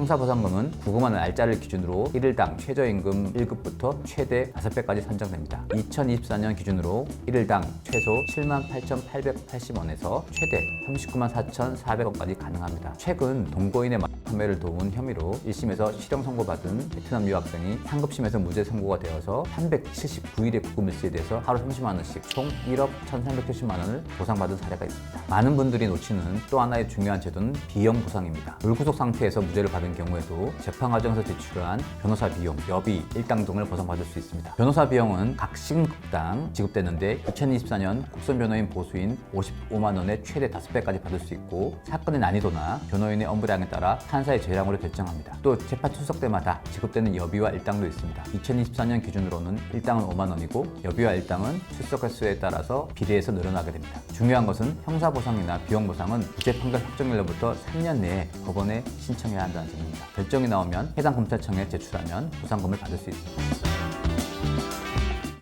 형사보상금은 부금하는 날짜를 기준으로 1일당 최저임금 1급부터 최대 5배까지 선정됩니다. 2024년 기준으로 1일당 최소 78,880원에서 최대 39만 4,400원까지 가능합니다. 최근 동거인의 판매를 도운 혐의로 1심에서 실형 선고받은 베트남 유학생이 상급심에서 무죄 선고가 되어서 379일의 부금을 지대해서 하루 30만 원씩 총 1억 1,370만 원을 보상받은 사례가 있습니다. 많은 분들이 놓치는 또 하나의 중요한 제도는 비용 보상입니다. 불구속 상태에서 무죄를 받은 경우에도 재판 과정에서 지출한 변호사 비용, 여비, 일당 등을 보상받을 수 있습니다. 변호사 비용은 각 시급당 지급되는데 2024년 국선 변호인 보수인 55만 원의 최대 5배까지 받을 수 있고 사건의 난이도나 변호인의 업무량에 따라 판사의 재량으로 결정합니다. 또 재판 출석 때마다 지급되는 여비와 일당도 있습니다. 2024년 기준으로는 일당은 5만 원이고 여비와 일당은 출석 횟수에 따라서 비례해서 늘어나게 됩니다. 중요한 것은 형사 보상이나 비용 보상은 무죄 판결 확정일로부터 3년 내에 법원에 신청해야 한다는 점입니다. 결정이 나오면 해당 검찰청에 제출하면 보상금을 받을 수 있습니다.